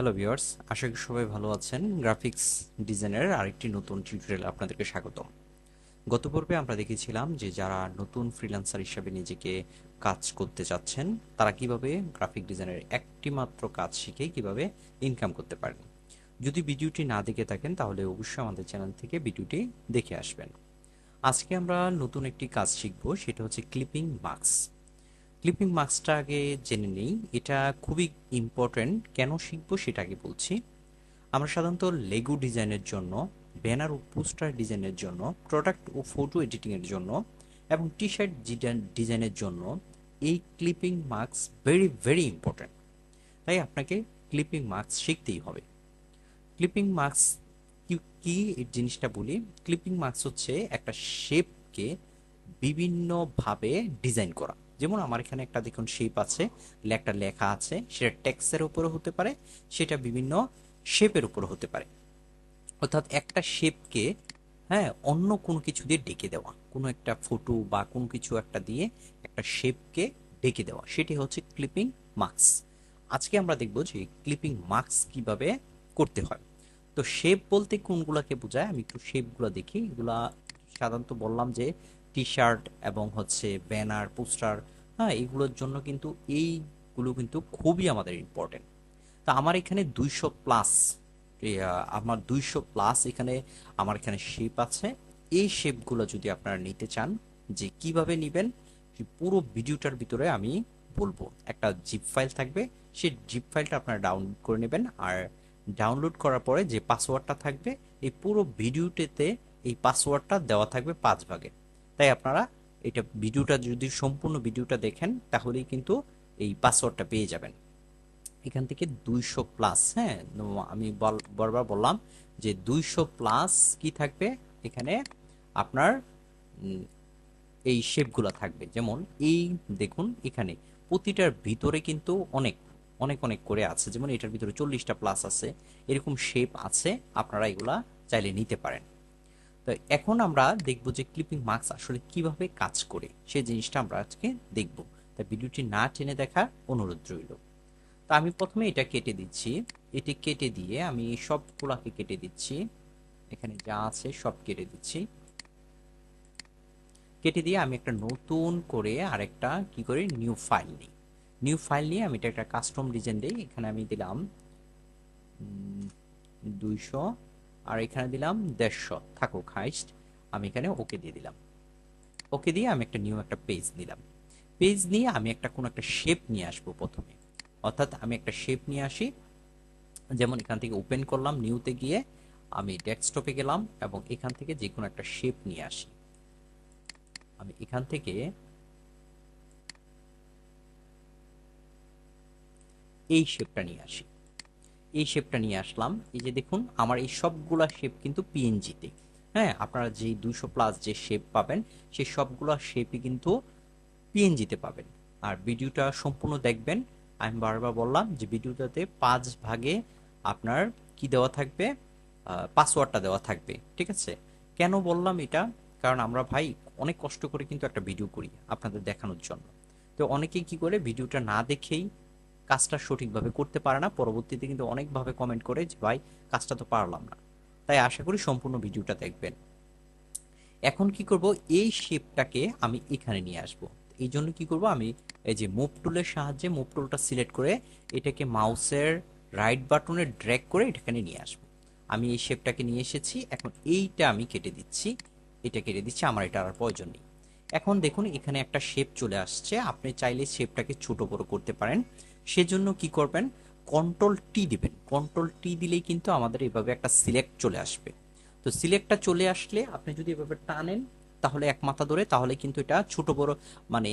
Hello viewers আশা করি সবাই ভালো আছেন। গ্রাফিক্স ডিজাইনের আরেকটি নতুন টিউটোরিয়াল আপনাদেরকে স্বাগতম। গত পর্বে আমরা দেখেছিলাম যে যারা নতুন ফ্রিল্যান্সার হিসাবে নিজেকে কাজ করতে চাচ্ছেন, তারা কীভাবে গ্রাফিক ডিজাইনের একটি মাত্র কাজ শিখে কীভাবে ইনকাম করতে পারেন। যদি ভিডিওটি না দেখে থাকেন, তাহলে অবশ্যই আমাদের চ্যানেল থেকে ভিডিওটি দেখে আসবেন। আজকে আমরা নতুন একটি কাজ শিখব, সেটা হচ্ছে ক্লিপিং মার্কস ক্লিপিং মার্কসটা আগে জেনে নিই। এটা খুবই ইম্পর্ট্যান্ট কেন শিখব সেটা আগে বলছি। আমরা সাধারণত লেগু ডিজাইনের জন্য ব্যানার ও পোস্টার ডিজাইনের জন্য প্রোডাক্ট ও ফটো এডিটিংয়ের জন্য এবং টি শার্ট ডিজাইনের জন্য এই clipping marks very very important তাই আপনাকে ক্লিপিং মার্কস শিখতেই হবে। ক্লিপিং মার্কস কি জিনিসটা বলি? ক্লিপিং মার্কস হচ্ছে একটা শেপকে বিভিন্নভাবে ডিজাইন করা। যেমন আমার এখানে একটা দেখুন শেপ আছে একটা লেখা আছে, সেটা টেক্সের উপরে হতে পারে, সেটা বিভিন্ন শেপের উপর হতে পারে। অর্থাৎ একটা শেপকে হ্যাঁ অন্য কোনো কিছু দিয়ে ডেকে দেওয়া, কোনো একটা ফটো বা কোনো কিছু একটা দিয়ে একটা শেপকে ডেকে দেওয়া, সেটি হচ্ছে ক্লিপিং মার্কস আজকে আমরা দেখব যে ক্লিপিং মার্কস কীভাবে করতে হয়। তো শেপ বলতে কোনগুলোকে বোঝায়? আমি একটু শেপগুলো দেখি, এগুলা সাধারণত বললাম যে টি শার্ট এবং হচ্ছে ব্যানার পোস্টার হ্যাঁ এগুলোর জন্য কিন্তু এইগুলো কিন্তু খুবই আমাদের ইম্পর্টেন্ট তা আমার এখানে দুইশো প্লাস আমার দুইশো প্লাস এখানে, আমার এখানে শেপ আছে। এই শেপগুলো যদি আপনারা নিতে চান, যে কীভাবে নেবেন পুরো ভিডিওটার ভিতরে আমি বলব। একটা জিপ ফাইল থাকবে সেই জিপ ফাইলটা আপনারা ডাউনলোড করে নেবেন। আর ডাউনলোড করার পরে যে পাসওয়ার্ডটা থাকবে, এই পুরো ভিডিওটিতে এই পাসওয়ার্ডটা দেওয়া থাকবে পাঁচ ভাগে। তাই আপনারা এটা ভিডিওটা যদি সম্পূর্ণ ভিডিওটা দেখেন, তাহলেই কিন্তু এই পাসওয়ার্ডটা পেয়ে যাবেন। এখান থেকে দুইশো প্লাস হ্যাঁ আমি বারবার বললাম যে দুইশো প্লাস কি থাকবে? এখানে আপনার এই শেপগুলো থাকবে। যেমন এই দেখুন এখানে, প্রতিটার ভিতরে কিন্তু অনেক অনেক অনেক করে আছে। যেমন এটার ভিতরে চল্লিশটা প্লাস আছে। এরকম শেপ আছে, আপনারা এগুলা চাইলে নিতে পারেন। তো এখন আমরা দেখব যে ক্লিপিং মার্কস আসলে কীভাবে কাজ করে। সেই জিনিসটা আমরা আজকে দেখব। তাই ভিডিওটি না টেনে দেখার অনুরোধ রইল। তো আমি প্রথমে এটা কেটে দিচ্ছি। এটি কেটে দিয়ে আমি সবগুলাকে কেটে দিচ্ছি। এখানে যা আছে সব কেটে দিচ্ছি। কেটে দিয়ে আমি একটা নতুন করে আরেকটা কি করে নিউ ফাইল নিই। নিউ ফাইল নিয়ে আমি এটা একটা কাস্টম ডিজাইন দিই। এখানে আমি দিলাম দুইশো আর এখানে দিলাম দেড়শো। থাকুক, হাইস্ট। আমি এখানে ওকে দিয়ে দিলাম। ওকে দিয়ে আমি একটা নিউ একটা পেজ নিলাম। পেজ নিয়ে আমি একটা কোনো একটা শেপ নিয়ে আসব প্রথমে। অর্থাৎ আমি একটা শেপ নিয়ে আসি। যেমন এখান থেকে ওপেন করলাম নিউতে গিয়ে আমি ডেস্কটপে গেলাম এবং এখান থেকে যে কোনো একটা শেপ নিয়ে আসি। আমি এখান থেকে এই শেপটা নিয়ে আসি। এই শেপটা নিয়ে আসলাম। এই যে দেখুন, আমার এই সবগুলা শেপ কিন্তু পিএনজিতে হ্যাঁ আপনারা যে দুইশো প্লাস যে শেপ পাবেন, সেই সবগুলা শেপই কিন্তু পিএনজিতে পাবেন। আর ভিডিওটা সম্পূর্ণ দেখবেন। আমি বারবার বললাম যে ভিডিওটাতে পাঁচ ভাগে আপনার কি দেওয়া থাকবে? পাসওয়ার্ডটা দেওয়া থাকবে, ঠিক আছে? কেন বললাম এটা? কারণ আমরা ভাই অনেক কষ্ট করে কিন্তু একটা ভিডিও করি আপনাদের দেখানোর জন্য। তো অনেকে কি করে ভিডিওটা না দেখেই কাজটা সঠিকভাবে করতে পারে না। পরবর্তীতে কিন্তু অনেকভাবে কমেন্ট করে যে, ভাই, কাজটা তো পারলাম না। তাই আশা করি সম্পূর্ণ ভিডিওটা দেখবেন। এখন কি করব? এই শেপটাকে আমি এখানে নিয়ে আসব। এই জন্য কি করব? আমি এই যে মুভ টুলের সাহায্যে মুভ টুলটা সিলেক্ট করে এটাকে মাউসের রাইট বাটনে ড্র্যাগ করে এটাখানে নিয়ে আসব। আমি এই শেপটাকে নিয়ে এসেছি। এখন এইটা আমি কেটে দিচ্ছি। এটা কেটে দিচ্ছি। আমার এটা আর প্রয়োজন নেই। এখন দেখুন, এখানে একটা শেপ চলে আসছে। আপনি চাইলে শেপটাকে ছোট বড় করতে পারেন। সেজন্য কি করবেন? কন্ট্রোল টি দিবেন। কন্ট্রোল টি দিলেই কিন্তু আমাদের এভাবে একটা সিলেক্ট চলে আসবে। তো সিলেক্টটা চলে আসলে আপনি যদি এভাবে টানেন, তাহলে এক মাথা ধরে, তাহলে কিন্তু এটা ছোট বড় মানে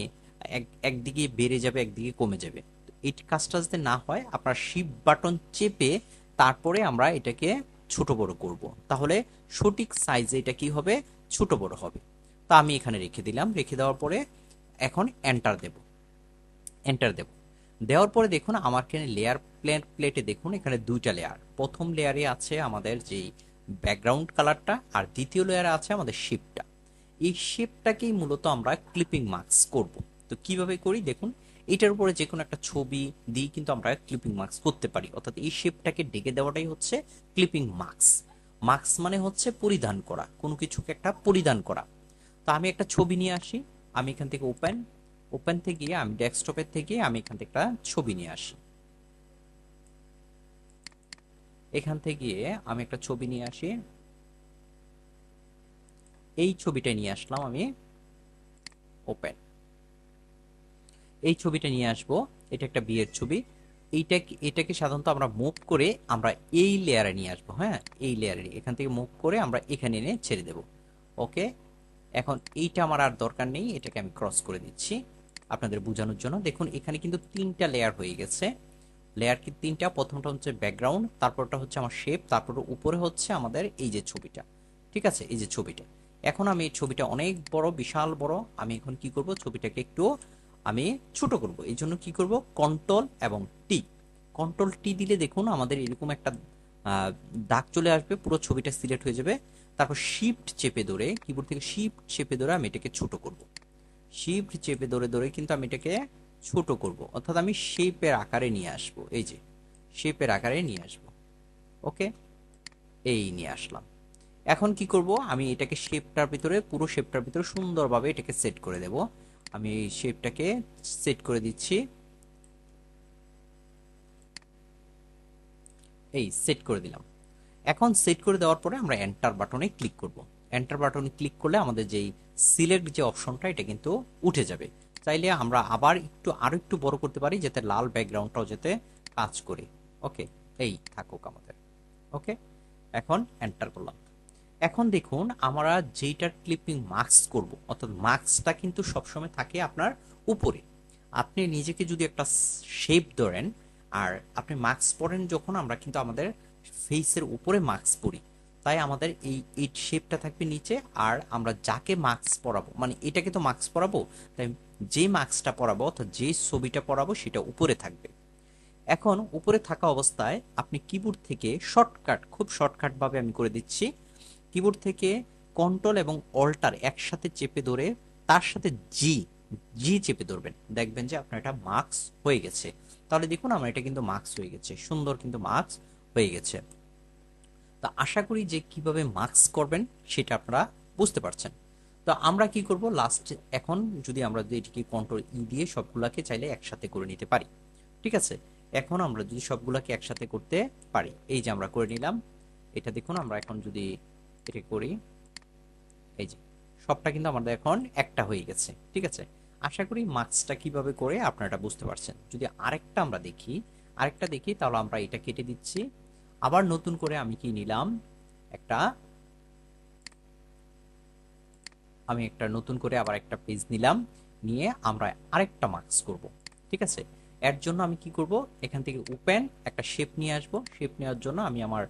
এক, একদিকে বেড়ে যাবে, একদিকে কমে যাবে। এই কাজটা যদি না হয়, আপনার শিপ বাটন চেপে তারপরে আমরা এটাকে ছোট বড় করব। তাহলে সঠিক সাইজে এটা কি হবে? ছোট বড় হবে। তা আমি এখানে রেখে দিলাম। রেখে দেওয়ার পরে এখন এন্টার দেব। এন্টার দেব। দেওয়ার পরে দেখুন, আমার এখানে লেয়ার প্লেট প্লেটে দেখুন, এখানে দুইটা লেয়ার প্রথম লেয়ারে আছে আমাদের যেই ব্যাকগ্রাউন্ড কালারটা আর দ্বিতীয় লেয়ারে আছে আমাদের শেপটা এই শেপটাকেই মূলত আমরা ক্লিপিং মার্কস করব। তো কীভাবে করি? দেখুন, এটার উপরে যে কোনো একটা ছবি দিয়ে কিন্তু আমরা ক্লিপিং মার্কস করতে পারি। অর্থাৎ এই শেপটাকে ডেকে দেওয়াটাই হচ্ছে ক্লিপিং মার্কস মার্কস মানে হচ্ছে পরিধান করা, কোনো কিছুকে একটা পরিধান করা। তো আমি একটা ছবি নিয়ে আসি, আমি এখান থেকে ওপেন ওপেন থেকে গিয়ে আমি ডেস্কটপের থেকে আমি এখান থেকে একটা ছবি নিয়ে আসি। এখান থেকে গিয়ে আমি একটা ছবি নিয়ে আসি। এই ছবিটা নিয়ে আসলাম আমি ওপেন এই ছবিটা নিয়ে আসব, এটা একটা বিয়ের ছবি। এইটা এটাকে সাধারণত আমরা মুভ করে আমরা এই লেয়ারে নিয়ে আসব হ্যাঁ? এই লেয়ারে এখান থেকে মুভ করে আমরা এখানে এনে ছেড়ে দেব। ওকে এখন এইটা আমার আর দরকার নেই, এটাকে আমি ক্রস করে দিচ্ছি। আপনাদের বোঝানোর জন্য। দেখুন, এখানে কিন্তু তিনটা লেয়ার হয়ে গেছে। লেয়ার কি তিনটা? প্রথমটা হচ্ছে ব্যাকগ্রাউন্ড তারপরটা হচ্ছে আমার শেপ তারপর উপরে হচ্ছে আমাদের এই যে ছবিটা। ঠিক আছে? এই যে ছবিটা। এখন আমি এই ছবিটা অনেক বড়, বিশাল বড়। আমি এখন কি করব? ছবিটাকে একটু আমি ছোট করব। এই জন্য কি করব? কন্ট্রোল এবং টি কন্ট্রোল টি দিলে দেখুন, আমাদের এরকম একটা দাগ চলে আসবে, পুরো ছবিটা সিলেক্ট হয়ে যাবে। তারপর শিফট চেপে ধরে কিবোর্ড থেকে শিফট চেপে ধরে আমি এটাকে ছোট করব। শিফট চেপে ধরে ধরে কিন্তু আমি এটাকে ছোট করব। অর্থাৎ আমি শেপের আকারে নিয়ে আসব। এই যে শেপের আকারে নিয়ে আসব। ওকে? এই নিয়ে আসলাম। এখন কি করব? আমি এটাকে শেপটার ভিতরে, পুরো শেপটার ভিতরে সুন্দরভাবে এটাকে সেট করে দেব। আমি এই শেপটাকে সেট করে দিচ্ছি। এই সেট করে দিলাম। এখন সেট করে দেওয়ার পরে আমরা এন্টার বাটনে ক্লিক করব। এন্টার বাটনে ক্লিক করলে আমাদের যেই সিলেক্ট যে অপশনটা এটা কিন্তু উঠে যাবে। চাইলে আমরা আবার একটু, আরও একটু বড় করতে পারি যাতে লাল ব্যাকগ্রাউন্ডটাও যাতে কাজ করে। ওকে এই থাকুক আমাদের। ওকে এখন এন্টার করলাম। এখন দেখুন, আমরা যেইটার ক্লিপিং মার্কস করব, অর্থাৎ মার্কসটা কিন্তু সবসময় থাকে আপনার উপরে। আপনি নিজেকে যদি একটা শেপ ধরেন, আর আপনি মার্কস পরেন, যখন আমরা কিন্তু আমাদের ফেসের উপরে মার্কস পরি তাই আমাদের এই এই শেপটা থাকবে নিচে আর আমরা যাকে মার্কস পরাবো মানে এটাকে তো মার্কস পরাবো, তাই যে মার্কসটা পরাবো অর্থাৎ যে ছবিটা পরাবো সেটা উপরে থাকবে। এখন উপরে থাকা অবস্থায় আপনি কিবোর্ড থেকে শর্টকাট খুব শর্টকাটভাবে আমি করে দিচ্ছি। কিবোর্ড থেকে কন্ট্রোল এবং অল্টার একসাথে চেপে ধরে তার সাথে জি জি চেপে ধরবেন। দেখবেন যে আপনার এটা মার্কস হয়ে গেছে। তাহলে দেখুন, আমার এটা কিন্তু মার্কস হয়ে গেছে। সুন্দর কিন্তু মার্কস হয়ে গেছে। তা আশা করি যে কীভাবে মার্কস করবেন সেটা আপনারা বুঝতে পারছেন। তো আমরা কি করব? লাস্ট এখন যদি আমরা যদি এটিকে কন্ট্রোল ই দিয়ে সবগুলাকে চাইলে একসাথে করে নিতে পারি। ঠিক আছে? এখন আমরা যদি সবগুলাকে একসাথে করতে পারি, এই যে আমরা করে নিলাম। এটা দেখুন, আমরা এখন যদি এটা করি, এই যে, সবটা কিন্তু আমাদের এখন একটা হয়ে গেছে। ঠিক আছে? আশা করি মার্কসটা কীভাবে করে আপনারা বুঝতে পারছেন। যদি আরেকটা আমরা দেখি, আরেকটা দেখি, তাহলে আমরা এটা কেটে দিচ্ছি। আবার নতুন করে আমি কি নিলাম? একটা, আমি একটা নতুন করে আবার একটা পেজ নিলাম, নিয়ে আমরা আরেকটা মার্কস করব, ঠিক আছে? এর জন্য আমি কি করব? এখান থেকে ওপেন একটা শেপ নিয়ে আসব। শেপ নেওয়ার জন্য আমি আমার,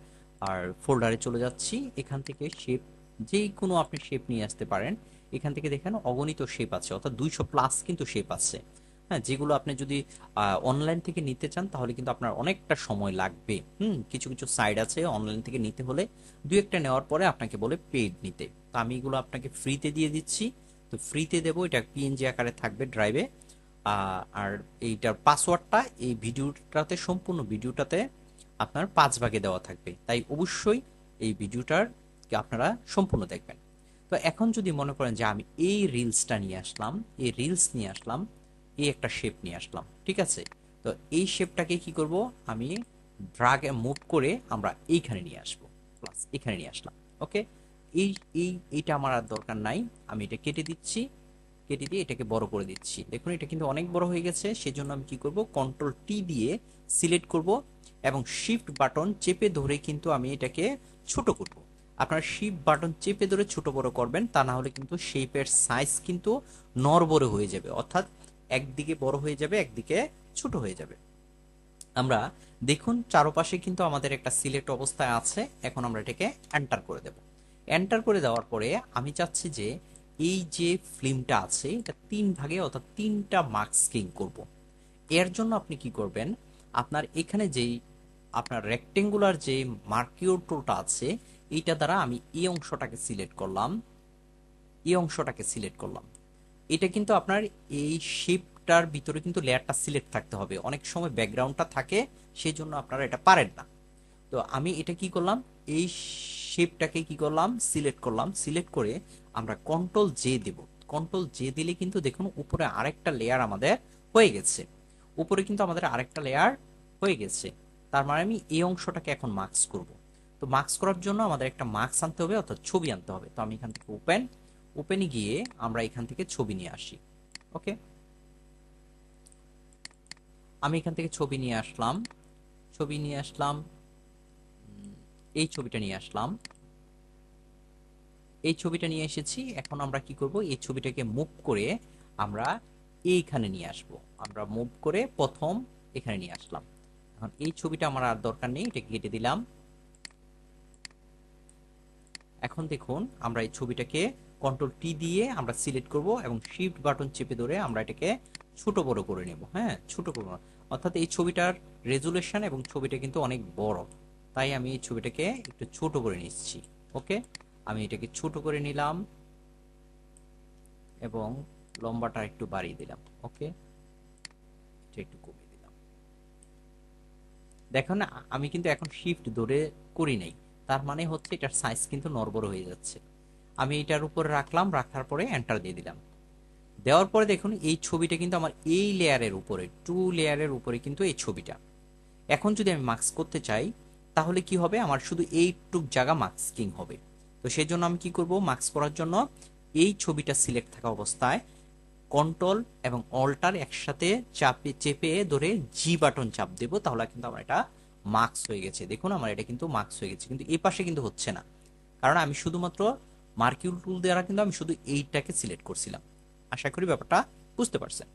আর ফোল্ডারে চলে যাচ্ছি। এখান থেকে শেপ যেই কোনো আপনি শেপ নিয়ে আসতে পারেন। এখান থেকে দেখেন অগণিত শেপ আছে, অর্থাৎ দুইশো প্লাস কিন্তু শেপ আছে। হ্যাঁ যেগুলো আপনি যদি অনলাইন থেকে নিতে চান, তাহলে কিন্তু আপনার অনেকটা সময় লাগবে। হুম, কিছু কিছু সাইড আছে অনলাইন থেকে নিতে হলে। দু একটা নেওয়ার পরে আপনাকে বলে পেড নিতে। তো আমি এগুলো আপনাকে ফ্রিতে দিয়ে দিচ্ছি। তো ফ্রিতে দেবো, এটা পিএনজি আকারে থাকবে ড্রাইভে আর এইটার পাসওয়ার্ডটা এই ভিডিওটাতে, সম্পূর্ণ ভিডিওটাতে আপনার পাঁচ ভাগে দেওয়া থাকবে। তাই অবশ্যই এই ভিডিওটার আপনারা সম্পূর্ণ দেখবেন। তো এখন যদি মনে করেন যে আমি এই রিলসটা নিয়ে আসলাম, এই রিলস নিয়ে আসলাম এই একটা শেপ নিয়ে আসলাম, ঠিক আছে? তো এই শেপটাকে কি করব? আমি ড্রাগ মুভ করে আমরা এইখানে নিয়ে আসব প্লাস এখানে নিয়ে আসলাম ওকে এই এই, এইটা আমার আর দরকার নাই, আমি এটা কেটে দিচ্ছি, কেটে দিয়ে এটাকে বড় করে দিচ্ছি। দেখুন, এটা কিন্তু অনেক বড় হয়ে গেছে, সেজন্য আমি কি করব? কন্ট্রোল টি দিয়ে সিলেক্ট করব এবং শিফট বাটন চেপে ধরে কিন্তু আমি এটাকে ছোট করব। আপনার শিফট বাটন চেপে ধরে ছোট বড় করবেন, তা না হলে কিন্তু শেপের সাইজ কিন্তু নরবরে হয়ে যাবে। অর্থাৎ একদিকে বড় হয়ে যাবে, একদিকে ছোট হয়ে যাবে। আমরা দেখুন চারপাশে কিন্তু আমাদের একটা সিলেক্ট অবস্থায় আছে, এখন আমরা এটাকে এন্টার করে দেব। এন্টার করে দেওয়ার পরে আমি চাচ্ছি যে এই যে ফিল্মটা আছে, এটা তিন ভাগে অর্থাৎ তিনটা মার্কসকিং করব। এর জন্য আপনি কি করবেন, আপনার এখানে যেই, আপনার রেক্টেঙ্গুলার যে মার্কিওর টুলটা আছে, এইটা দ্বারা আমি এই অংশটাকে সিলেক্ট করলাম, এই অংশটাকে সিলেক্ট করলাম। এটা কিন্তু আপনার এই শেপটার ভিতরে কিন্তু লেয়ারটা সিলেক্ট থাকতে হবে। অনেক সময় ব্যাকগ্রাউন্ডটা থাকে সেই জন্য আপনারা এটা পারেন না। তো আমি এটা কি করলাম? এই শেপটাকে কি করলাম? সিলেক্ট করলাম। সিলেক্ট করে আমরা কন্ট্রোল জে দেব। কন্ট্রোল জে দিলে কিন্তু দেখুন উপরে আরেকটা লেয়ার আমাদের হয়ে গেছে। উপরে কিন্তু আমাদের আরেকটা লেয়ার হয়ে গেছে। তার মানে আমি এই অংশটাকে এখন মার্কস করব। তো মার্কস করার জন্য আমাদের একটা মার্কস আনতে হবে, অর্থাৎ ছবি আনতে হবে। তো আমি এখান থেকে ওপেন ওপেনে গিয়ে আমরা এখান থেকে ছবি নিয়ে আসি ওকে আমি এখান থেকে ছবি নিয়ে আসলাম, ছবি নিয়ে আসলাম এই ছবিটা নিয়ে আসলাম। এই ছবিটা নিয়ে এসেছি, এখন আমরা কি করব? এই ছবিটাকে মুভ করে আমরা এইখানে নিয়ে আসব। আমরা মুভ করে প্রথম এখানে নিয়ে আসলাম। এখন এই ছবিটা আমার আর দরকার নেই, এটা কেটে দিলাম। এখন দেখুন, আমরা এই ছবিটাকে কন্ট্রোল টি দিয়ে আমরা সিলেক্ট করব এবং শিফট বাটন চেপে ধরে আমরা এটাকে ছোট বড় করে নেব হ্যাঁ? ছোট করব অর্থাৎ এই ছবিটার রেজুলেশন এবং ছবিটা কিন্তু অনেক বড়। তাই আমি এই ছবিটাকে একটু ছোট করে নিচ্ছি, ওকে? আমি এটাকে ছোট করে নিলাম এবং লম্বাটা একটু বাড়িয়ে দিলাম, ওকে? একটু কমিয়ে দিলাম। দেখো না, আমি কিন্তু এখন শিফট ধরে করি নাই। তার মানে হচ্ছে এটার সাইজ কিন্তু নড়বড় হয়ে যাচ্ছে। আমি এটার উপরে রাখলাম, রাখার পরে এন্টার দিয়ে দিলাম। দেওয়ার পরে দেখুন, এই ছবিটা কিন্তু আমার এই লেয়ারের উপরে টু লেয়ারের উপরে কিন্তু এই ছবিটা। এখন যদি আমি মাস্ক করতে চাই, তাহলে কি হবে? আমার শুধু এইটুক জায়গা মাস্কিং হবে। তো সেই জন্য আমি কি করব? মাস্ক করার জন্য এই ছবিটা সিলেক্ট থাকা অবস্থায় কন্ট্রোল এবং অল্টার একসাথে চাপে, চেপে ধরে জি বাটন চাপ দেব, তাহলে কিন্তু আমার এটা মাস্ক হয়ে গেছে। দেখুন, আমার এটা কিন্তু মাস্ক হয়ে গেছে, কিন্তু এই পাশে কিন্তু হচ্ছে না। কারণ আমি শুধুমাত্র মার্কিউল টুল দ্বারা কিন্তু আমি শুধু এইটাকে সিলেক্ট করছিলাম। আশা করি ব্যাপারটা বুঝতে পারছেন।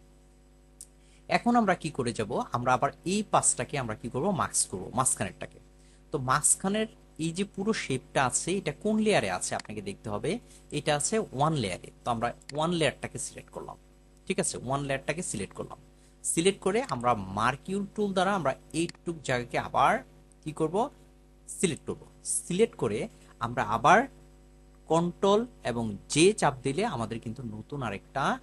এখন আমরা কি করে যাব? আমরা আবার এই পাশটাকে আমরা কি করব? মাস্ক করব, মাঝখানেরটাকে। তো মাঝখানের এই যে পুরো শেপটা আছে, এটা কোন লেয়ারে আছে আপনাকে দেখতে হবে? এটা আছে ওয়ান লেয়ারে তো আমরা ওয়ান লেয়ারটাকে সিলেক্ট করলাম। ঠিক আছে? ওয়ান লেয়ারটাকে সিলেক্ট করলাম। সিলেক্ট করে আমরা মার্কিউল টুল দ্বারা আমরা এইটুক জায়গাকে আবার কি করব? সিলেক্ট করব। সিলেক্ট করে আমরা আবার কন্ট্রোল এবং যে চাপ দিলে আমাদের কিন্তু নতুন আরেকটা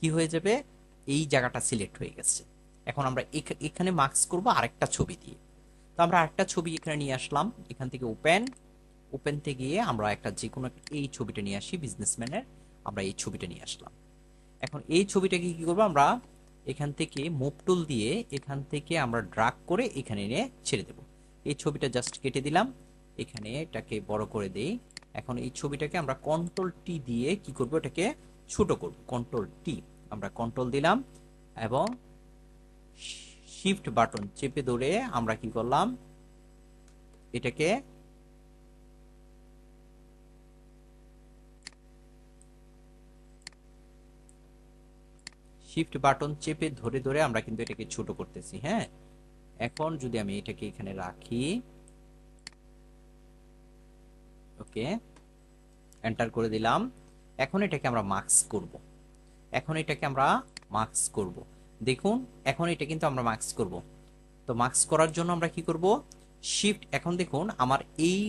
কি হয়ে যাবে? এই জায়গাটা সিলেক্ট হয়ে গেছে। এখন আমরা এখানে মার্কস করব আরেকটা ছবি দিয়ে। তো আমরা আরেকটা ছবি এখানে নিয়ে আসলাম। এখান থেকে ওপেন ওপেন থেকে গিয়ে আমরা একটা যে কোনো এই ছবিটা নিয়ে আসি বিজনেসম্যানের আমরা এই ছবিটা নিয়ে আসলাম। এখন এই ছবিটাকে কি করব আমরা? এখান থেকে মুভ টুল দিয়ে এখান থেকে আমরা ড্রাগ করে এখানে এনে ছেড়ে দেব। এই ছবিটা জাস্ট কেটে দিলাম। এখানে এটাকে বড় করে দেই। এখন এই ছবিটাকে আমরা কন্ট্রোল টি দিয়ে কি করব? এটাকে ছোট করব। কন্ট্রোল টি আমরা কন্ট্রোল দিলাম এবং শিফট বাটন চেপে ধরে আমরা কি করলাম? এটাকে শিফট বাটন চেপে ধরে ধরে আমরা কিন্তু এটাকে ছোট করতেছি হ্যাঁ? এখন যদি আমি এটাকে এখানে রাখি ওকে এন্টার করে দিলাম। এখন এটাকে আমরা মার্কস করব। এখন এটাকে আমরা মার্কস করব। দেখুন, এখন এটা কিন্তু আমরা মার্কস করব। তো মার্কস করার জন্য আমরা কি করব? শিফট এখন দেখুন, আমার এই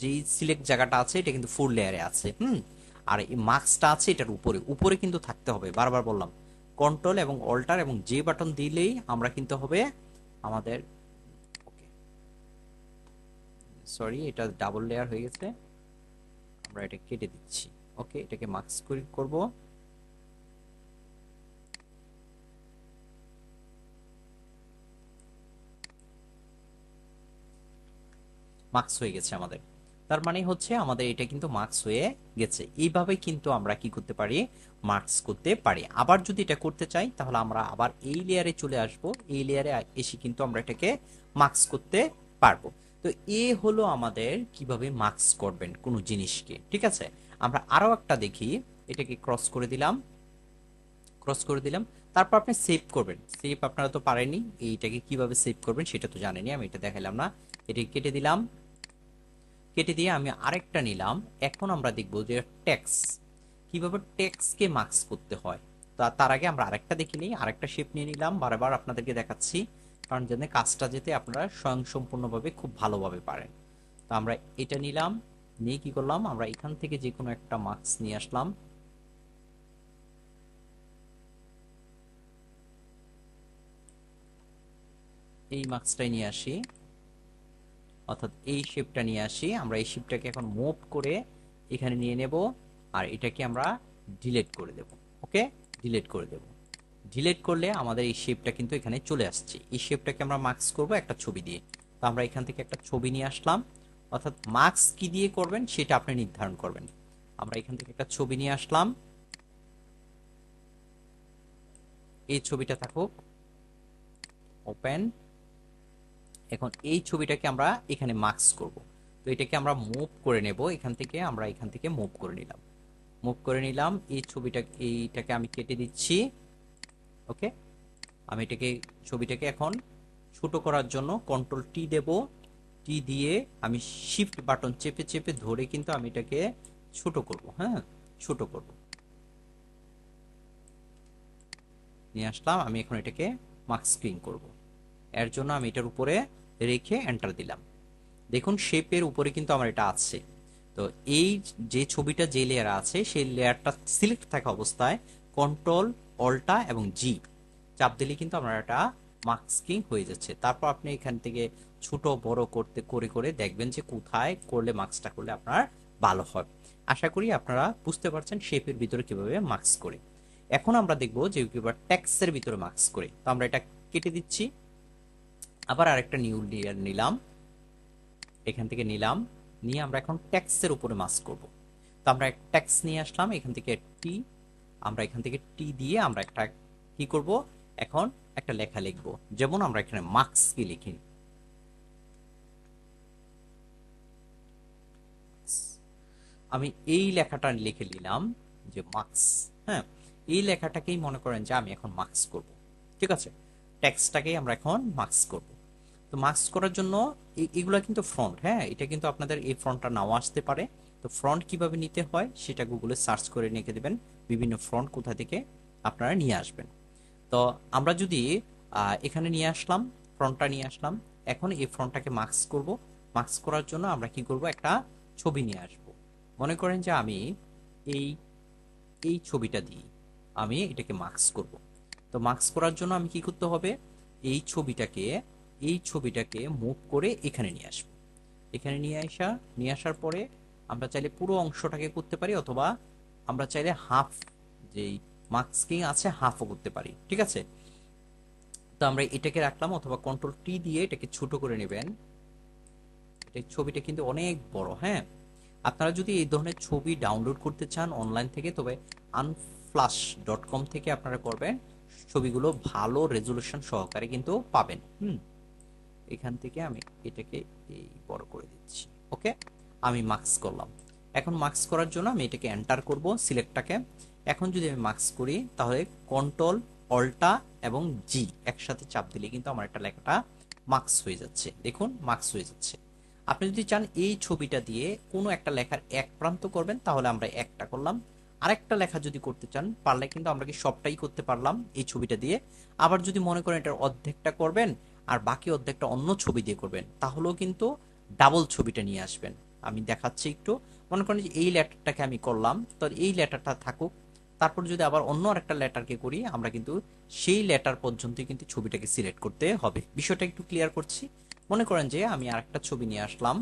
যে সিলেক্ট জায়গাটা আছে, এটা কিন্তু ফুল লেয়ারে আছে, হুম? আর এই মার্কসটা আছে এটার উপরে। উপরে কিন্তু থাকতে হবে। বারবার বললাম কন্ট্রোল এবং অল্টার এবং যে বাটন দিলেই আমরা কিন্তু হবে আমাদের সরি এটা ডাবল লেয়ার হয়ে গেছে। আমরা এটা কেটে দিচ্ছি। ওকে এটাকে মার্কস করব। মার্কস হয়ে গেছে আমাদের। তার মানে হচ্ছে আমাদের এটা কিন্তু মার্কস হয়ে গেছে। এইভাবে কিন্তু আমরা কি করতে পারি? মার্কস করতে পারি। আবার যদি এটা করতে চাই, তাহলে আমরা আবার এই লেয়ারে চলে আসব। এই লেয়ারে এসে কিন্তু আমরা এটাকে মার্কস করতে পারব। তো এ হলো আমাদের কীভাবে মার্কস করবেন কোনো জিনিসকে, ঠিক আছে? আমরা আরও একটা দেখি, এটাকে ক্রস করে দিলাম ক্রস করে দিলাম, তারপর আপনি সেভ করবেন। সেভ আপনারা তো পারেননি, এইটাকে কীভাবে সেভ করবেন সেটা তো জানেনি আমি এটা দেখালাম না। এটাকে কেটে দিলাম, কেটে দিয়ে আমি আরেকটা নিলাম, এখন আমরা দেখব যে ট্যাক্স কীভাবে ট্যাক্সকে মার্কস করতে হয়। তা, তার আগে আমরা আরেকটা দেখে নিই, আরেকটা শেপ নিয়ে নিলাম, বারবার আপনাদেরকে দেখাচ্ছি। কারণ যেন কাজটা যেতে আপনারা স্বয়ং স্বয়ংসম্পূর্ণভাবে খুব ভালোভাবে পারেন। তো আমরা এটা নিলাম, নিয়ে কি করলাম? আমরা এখান থেকে যে কোনো একটা মার্কস নিয়ে আসলাম। এই মার্কসটাই নিয়ে আসি। অর্থাৎ এই শেপটা নিয়ে আসি। আমরা এই শেপটাকে এখন মুভ করে এখানে নিয়ে নেব, আর এটাকে আমরা ডিলেট করে দেব। ওকে ডিলেট করে দেবো। ডিলেট করলে আমাদের এই শেপটা কিন্তু এখানে চলে আসছে। এই শেপটাকে আমরা মার্কস করব একটা ছবি দিয়ে। তো আমরা এখান থেকে একটা ছবি নিয়ে আসলাম। অর্থাৎ মার্কস কি দিয়ে করবেন সেটা আপনি নির্ধারণ করবেন। আমরা এখান থেকে একটা ছবি নিয়ে আসলাম। এই ছবিটা থাকুক ওপেন এখন এই ছবিটাকে আমরা এখানে মার্কস করব। তো এটাকে আমরা মুভ করে নেব। এখান থেকে আমরা এখান থেকে মুভ করে নিলাম। মুভ করে নিলাম। এই ছবিটা এইটাকে আমি কেটে দিচ্ছি। ওকে? আমি এটাকে, ছবিটাকে এখন ছোট করার জন্য কন্ট্রোল টি দেব। টি দিয়ে আমি শিফট বাটন চেপে চেপে ধরে কিন্তু আমি এটাকে ছোট করব হ্যাঁ? ছোট করব। নিয়ে আসলাম, আমি এখন এটাকে মার্ক স্ক্রিন করব। এর জন্য আমি এটার উপরে রেখে এন্টার দিলাম। দেখুন শেপের উপরে কিন্তু আমার এটা আছে। তো এই যে ছবিটা যে লেয়ার আছে, সেই লেয়ারটা সিলেক্ট থাকা অবস্থায় কন্ট্রোল অল্টা এবং জি চাপ দিলে কিন্তু আমার এটা মাস্কিং হয়ে যাচ্ছে। তারপর আপনি এখান থেকে ছোট, বড় করতে, করে করে দেখবেন যে কোথায় করলে মাস্কটা করলে আপনার ভালো হয়। আশা করি আপনারা বুঝতে পারছেন শেপের ভিতরে কীভাবে মাস্ক করে। এখন আমরা দেখব যে কীভাবে ট্যাক্সের ভিতরে মাস্ক করে। তো আমরা এটা কেটে দিচ্ছি। আবার আরেকটা নিউ লেয়ার নিলাম। এখান থেকে নিলাম। নিয়ে আমরা এখন ট্যাক্সের উপরে মাস্ক করব। তো আমরা ট্যাক্স নিয়ে আসলাম। এখান থেকে টি আমরা এখান থেকে টি দিয়ে আমরা একটা কি করব? এখন একটা লেখা লিখব। যেমন আমরা এখানে মার্কস কি লিখি? আমি এই লেখাটা লিখে নিলাম যে মার্কস হ্যাঁ? এই লেখাটাকেই মনে করেন যে আমি এখন মার্কস করব। ঠিক আছে? টেক্সটটাকেই আমরা এখন মার্কস করব। তো মার্কস করার জন্য এগুলো কিন্তু ফ্রন্ট হ্যাঁ? এটা কিন্তু আপনাদের এই ফ্রন্টটা নাও আসতে পারে। তো ফ্রন্ট কীভাবে নিতে হয় সেটা গুগলে সার্চ করে নিয়ে দেবেন। বিভিন্ন ফ্রন্ট কোথা থেকে আপনারা নিয়ে আসবেন। তো আমরা যদি এখানে নিয়ে আসলাম ফ্রন্টটা নিয়ে আসলাম, এখন এই ফ্রন্টটাকে মার্কস করব। মার্কস করার জন্য আমরা কি করব? একটা ছবি নিয়ে আসব। মনে করেন যে আমি এই এই ছবিটা দিই। আমি এটাকে মার্কস করব। তো মার্কস করার জন্য আমি কি করতে হবে? এই ছবিটাকে এই ছবিটাকে মুভ করে এখানে নিয়ে আসব। এখানে নিয়ে আসা, নিয়ে আসার পরে আমরা চাইলে পুরো অংশটাকে করতে পারি অথবা আমরা চাইলে হাফ যেই মাস্কিং আছে হাফও করতে পারি, ঠিক আছে? তো আমরা এটাকে রাখলাম অথবা কন্ট্রোল টি দিয়ে এটাকে ছোট করে নেবেন। এটা ছবিটা কিন্তু অনেক বড় হ্যাঁ? আপনারা যদি এই ধরনের ছবি ডাউনলোড করতে চান অনলাইন থেকে, তবে আনফ্লাশ ডট কম থেকে আপনারা করবেন। ছবিগুলো ভালো রেজলিউশন সহকারে কিন্তু পাবেন, হুম? এখান থেকে আমি এটাকে এই বড় করে দিচ্ছি ওকে আমি মার্কস করলাম। এখন মার্কস করার জন্য আমি এটাকে এন্টার করব সিলেক্টটাকে এখন যদি আমি মার্কস করি, তাহলে কন্ট্রোল অল্টা এবং জি একসাথে চাপ দিলে কিন্তু আমার একটা লেখাটা মার্কস হয়ে যাচ্ছে। দেখুন মার্কস হয়ে যাচ্ছে। আপনি যদি চান এই ছবিটা দিয়ে কোনো একটা লেখার এক প্রান্ত করবেন, তাহলে আমরা একটা করলাম। আরেকটা লেখা যদি করতে চান, পারলে কিন্তু আমরা কি সবটাই করতে পারলাম এই ছবিটা দিয়ে। আবার যদি মনে করেন এটার অর্ধেকটা করবেন আর বাকি অর্ধেকটা অন্য ছবি দিয়ে করবেন, তাহলেও কিন্তু ডাবল ছবিটা নিয়ে আসবেন। আমি দেখাচ্ছি একটু। মনে করেন যে এই লেটারটাকে আমি করলাম, তো এই লেটারটা থাকুক। তারপর যদি আবার অন্য আরেকটা লেটারকে করি, আমরা কিন্তু সেই লেটার পর্যন্ত কিন্তু ছবিটাকে সিলেক্ট করতে হবে। বিষয়টা একটু ক্লিয়ার করছি। মনে করেন যে আমি আরেকটা ছবি নিয়ে আসলাম।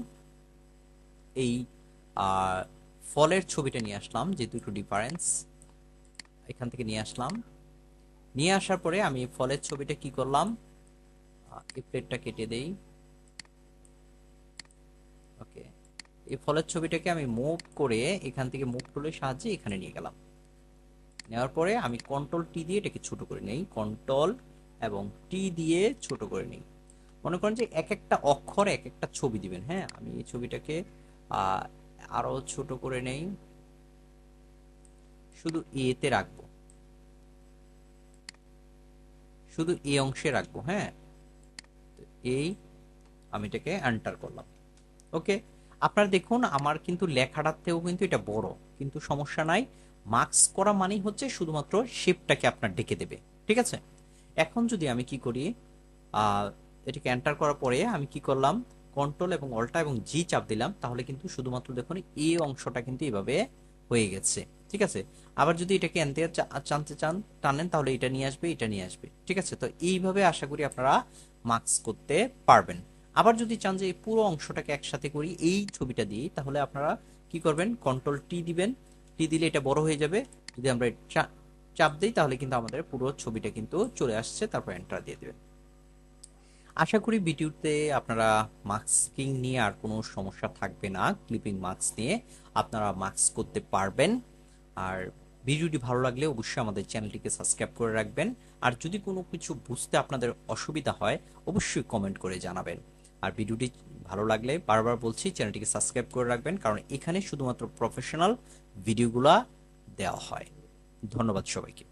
এই ফলের ছবিটা নিয়ে আসলাম, যে দুটো ডিফারেন্স এখান থেকে নিয়ে আসলাম। নিয়ে আসার পরে আমি ফলের ছবিটা কি করলাম? এই প্লেটটা কেটে দেই ওকে এই ফলের ছবিটাকে আমি মুভ করে এখান থেকে মুভ টুলের সাহায্যে এখানে নিয়ে গেলাম। নেওয়ার পরে আমি কন্ট্রোল টি দিয়ে এটাকে ছোট করে নেই কন্ট্রোল এবং টি দিয়ে ছোট করে নেই। মনে করেন যে এক একটা অক্ষর এক একটা ছবি দিবেন হ্যাঁ? আমি এই ছবিটাকে আরও ছোট করে নেই। শুধু এতে রাখব। শুধু এ অংশে রাখব হ্যাঁ? এই আমি এটাকে এন্টার করলাম। ওকে আপনারা দেখুন, আমার কিন্তু লেখাটার থেকেও কিন্তু এটা বড়, কিন্তু সমস্যা নাই। মার্কস করা মানেই হচ্ছে শুধুমাত্র শেপটাকে আপনার ডেকে দেবে, ঠিক আছে? এখন যদি আমি কি করি এটাকে এন্টার করার পরে আমি কি করলাম কন্ট্রোল এবং অল্টা এবং জি চাপ দিলাম, তাহলে কিন্তু শুধুমাত্র দেখুন এই অংশটা কিন্তু এভাবে হয়ে গেছে, ঠিক আছে? আবার যদি এটাকে আনতে চা- টানতে চান, টানেন, তাহলে এটা নিয়ে আসবে, এটা নিয়ে আসবে, ঠিক আছে? তো এইভাবে আশা করি আপনারা মার্কস করতে পারবেন। আবার যদি চান যে এই পুরো অংশটাকে একসাথে করি, এই ছবিটা দিই তাহলে আপনারা কি করবেন? কন্ট্রোল টি দিবেন। টি দিলে এটা বড় হয়ে যাবে। যদি আমরা চাপ দিই, তাহলে কিন্তু আমাদের পুরো ছবিটা কিন্তু চলে আসছে। তারপর এন্টার দিয়ে দেবেন। আশা করি ভিডিওতে আপনারা মাস্কিং নিয়ে আর কোনো সমস্যা থাকবে না। ক্লিপিং মাস্ক নিয়ে আপনারা মাস্ক করতে পারবেন। আর ভিডিওটি ভালো লাগলে অবশ্যই আমাদের চ্যানেলটিকে সাবস্ক্রাইব করে রাখবেন। আর যদি কোনো কিছু বুঝতে আপনাদের অসুবিধা হয়, অবশ্যই কমেন্ট করে জানাবেন। আর ভিডিওটি ভালো লাগলে বারবার বলছি, চ্যানেলটিকে সাবস্ক্রাইব করে রাখবেন, কারণ এখানে শুধুমাত্র প্রফেশনাল ভিডিওগুলা দেওয়া হয়। ধন্যবাদ সবাইকে।